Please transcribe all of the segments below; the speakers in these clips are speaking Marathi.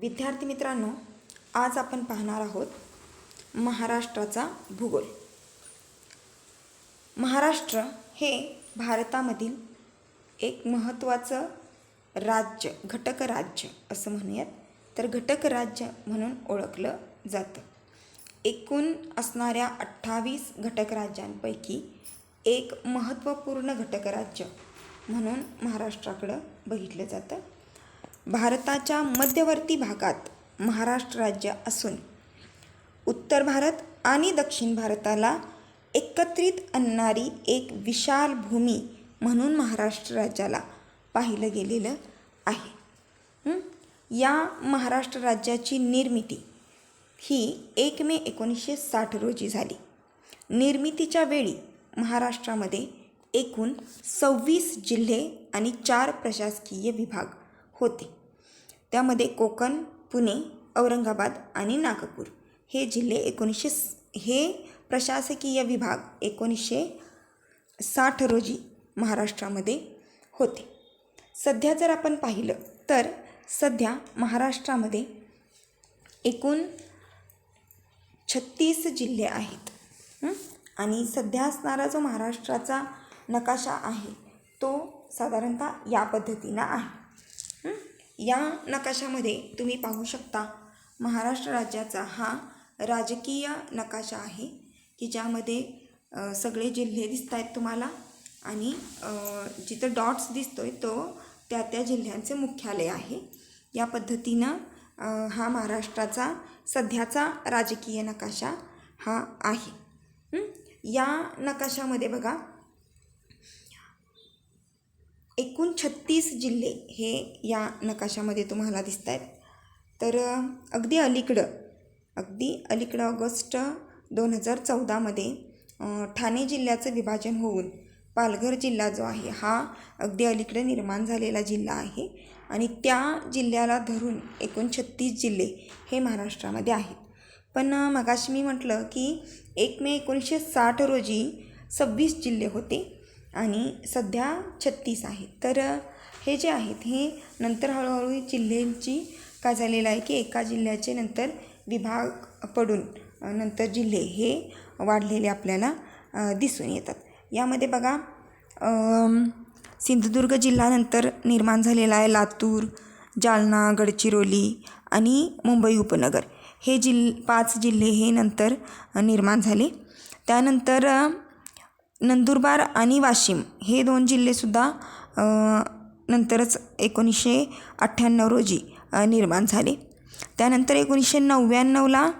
विद्यार्थी मित्रांनो आज आपण पाहणार आहोत महाराष्ट्राचा भूगोल. महाराष्ट्र हे भारतामधील एक महत्त्वाचं राज्य घटक राज्य असं म्हणूयात. तर घटक राज्य म्हणून ओळखलं जातं. एकूण असणाऱ्या अठ्ठावीस घटक राज्यांपैकी एक महत्त्वपूर्ण घटक राज्य म्हणून महाराष्ट्राकडं बघितलं जातं. भारताच्या मध्यवर्ती भागात महाराष्ट्र राज्य असून उत्तर भारत आणि दक्षिण भारताला एकत्रित आणणारी एक विशाल भूमी म्हणून महाराष्ट्र राज्याला पाहिलं गेलेलं आहे. या महाराष्ट्र राज्याची निर्मिती ही एक मे एकोणीसशे साठ रोजी झाली. निर्मितीच्या वेळी महाराष्ट्रामध्ये एकूण सव्वीस जिल्हे आणि चार प्रशासकीय विभाग होते. त्यामध्ये कोकण पुणे औरंगाबाद आणि नागपूर. हे जिल्हे एकोणीसशे हे प्रशासकीय विभाग एकोणीसशे साठ रोजी महाराष्ट्रामध्ये होते. सध्या जर आपण पाहिलं तर सध्या महाराष्ट्रामध्ये एकूण छत्तीस जिल्हे आहेत. आणि सध्या असणारा जो महाराष्ट्राचा नकाशा आहे तो साधारणतः या पद्धतीनं आहे. या नकाशामध्ये तुम्ही पाहू शकता महाराष्ट्र राज्याचा हा राजकीय नकाशा आहे की ज्यामध्ये सगळे जिल्हे दिसत आहेत तुम्हाला आणि जिथं डॉट्स दिसतो आहे तो त्या त्या जिल्ह्यांचे मुख्यालय आहे. या पद्धतीनं हा महाराष्ट्राचा सध्याचा राजकीय नकाशा हा आहे. या नकाशामध्ये बघा एकूण छत्तीस जिल्हे हे या नकाशामध्ये तुम्हाला दिसत आहेत तर अगदी अलीकडं अगदी अलीकडं ऑगस्ट दोन हजार चौदामध्ये ठाणे जिल्ह्याचं विभाजन होऊन पालघर जिल्हा जो आहे हा अगदी अलीकडे निर्माण झालेला जिल्हा आहे आणि त्या जिल्ह्याला धरून एकूण छत्तीस जिल्हे हे महाराष्ट्रामध्ये आहेत. पण मगाशी मी म्हटलं की एक मे एकोणीसशे साठ रोजी सव्वीस जिल्हे होते. आणि सध्या छत्तीस आहेत तर हे जे आहेत हे नंतर हळूहळू जिल्ह्यांची काय झालेलं आहे की एका जिल्ह्याचे नंतर विभाग पडून नंतर जिल्हे हे वाढलेले आपल्याला दिसून येतात. यामध्ये बघा सिंधुदुर्ग जिल्ह्यानंतर निर्माण झालेला आहे लातूर जालना गडचिरोली आणि मुंबई उपनगर. हे जिल् पाच जिल्हे हे नंतर निर्माण झाले. त्यानंतर नंदुरबार आणि वाशिम हे दोन जिल्हेसुद्धा नंतरच एकोणीसशे अठ्ठ्याण्णव रोजी निर्माण झाले. त्यानंतर एकोणीसशे नव्याण्णवला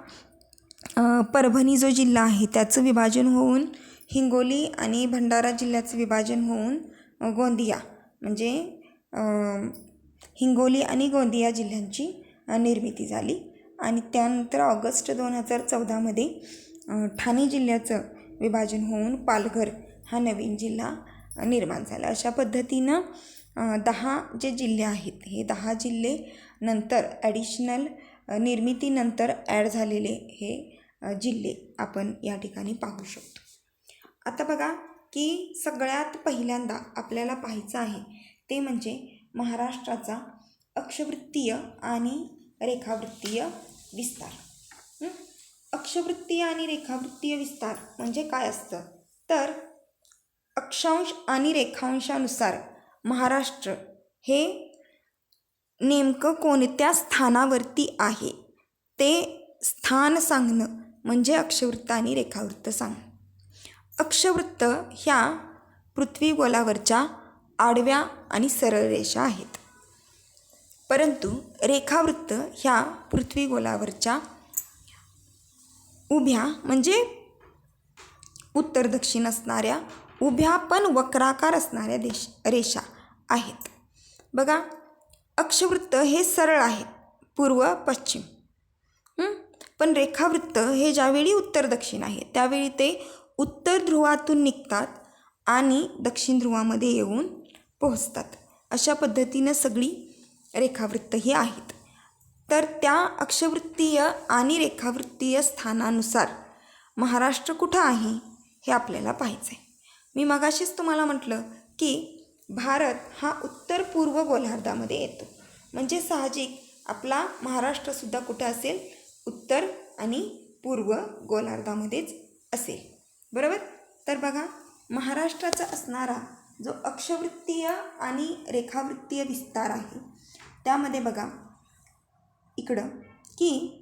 परभणी जो जिल्हा आहे त्याचं विभाजन होऊन हिंगोली आणि भंडारा जिल्ह्याचं विभाजन होऊन गोंदिया म्हणजे हिंगोली आणि गोंदिया जिल्ह्यांची निर्मिती झाली. आणि त्यानंतर ऑगस्ट दोन हजार चौदामध्ये ठाणे जिल्ह्याचं विभाजन होऊन पालघर हा नवीन जिल्हा निर्माण झाला. अशा पद्धतीनं दहा जे जिल्हे आहेत हे दहा जिल्हे नंतर ॲडिशनल निर्मितीनंतर ॲड झालेले हे जिल्हे आपण या ठिकाणी पाहू शकतो. आता बघा की सगळ्यात पहिल्यांदा आपल्याला पाहायचं आहे ते म्हणजे महाराष्ट्राचा अक्षवृत्तीय आणि रेखावृत्तीय विस्तार. अक्षवृत्तीय आणि रेखावृत्तीय विस्तार म्हणजे काय असतं? तर अक्षांश आणि रेखांशानुसार महाराष्ट्र हे नेमकं कोणत्या स्थानावरती आहे? ते स्थान सांगणं म्हणजे अक्षवृत्त आणि रेखावृत्त सांगणं. अक्षवृत्त ह्या पृथ्वीगोलावरच्या आडव्या आणि सरळ रेषा आहेत. परंतु रेखावृत्त ह्या पृथ्वीगोलावरच्या उभ्या म्हणजे उत्तर दक्षिण असणाऱ्या उभ्या पण वक्राकार असणाऱ्या देश रेषा आहेत. बघा अक्षवृत्त हे सरळ आहे पूर्व पश्चिम. पण रेखावृत्त हे ज्यावेळी उत्तर दक्षिण आहे त्यावेळी ते उत्तर ध्रुवातून निघतात आणि दक्षिण ध्रुवामध्ये येऊन पोहोचतात. अशा पद्धतीनं सगळी रेखावृत्त ही आहेत. तर त्या अक्षवृत्तीय आणि रेखावृत्तीय स्थानानुसार महाराष्ट्र कुठं आहे हे आपल्याला पाहायचं आहे मी मगाशीच तुम्हाला म्हटलं की भारत हा उत्तर पूर्व गोलार्धामध्ये येतो. म्हणजे साहजिक आपला महाराष्ट्रसुद्धा कुठं असेल? उत्तर आणि पूर्व गोलार्धामध्येच असेल. बरोबर? तर बघा महाराष्ट्राचा असणारा जो अक्षवृत्तीय आणि रेखावृत्तीय विस्तार आहे त्यामध्ये बघा इकडं की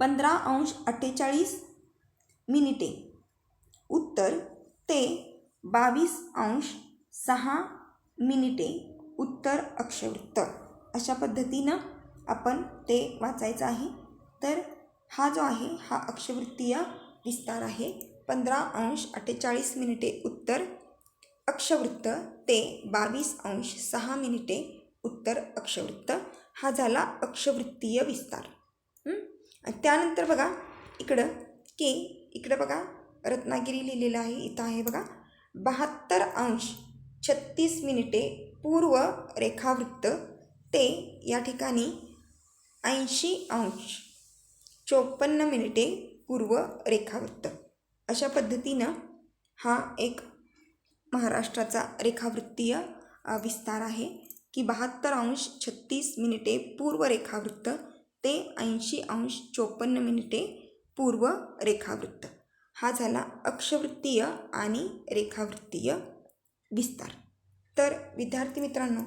पंधरा अंश अठ्ठेचाळीस मिनिटे. उत्तर ते बावीस अंश सहा मिनिटे. उत्तर अक्षवृत्त अशा पद्धतीनं आपण ते वाचायचं आहे. तर हा जो आहे हा अक्षवृत्तीय विस्तार आहे. पंधरा अंश अठ्ठेचाळीस मिनिटे उत्तर अक्षवृत्त ते बावीस अंश सहा मिनिटे उत्तर अक्षवृत्त. हा झाला अक्षवृत्तीय विस्तार. त्यानंतर बघा इकडं की इकडं बघा रत्नागिरी लिहिलेलं आहे इथं आहे बघा बहात्तर अंश छत्तीस मिनिटे पूर्व रेखावृत्त ते या ठिकाणी ऐंशी अंश चोपन्न मिनिटे पूर्व रेखावृत्त. अशा पद्धतीनं हा एक महाराष्ट्राचा रेखावृत्तीय विस्तार आहे. की बहात्तर अंश छत्तीस मिनिटे पूर्व रेखावृत्त ते ऐंशी अंश चोपन्न मिनिटे पूर्व रेखावृत्त हा झाला अक्षवृत्तीय आणि रेखावृत्तीय विस्तार. तर विद्यार्थी मित्रांनो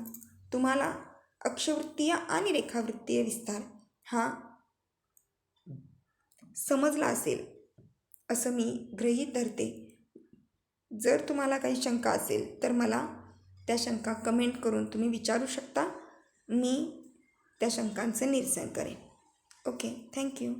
तुम्हाला अक्षवृत्तीय आणि रेखावृत्तीय विस्तार हा समजला असेल असं मी गृहीत धरते. जर तुम्हाला काही शंका असेल तर मला त्या शंका कमेंट करून तुम्ही विचारू शकता. मी त्या शंकांचं निरसन करेन. Okay thank you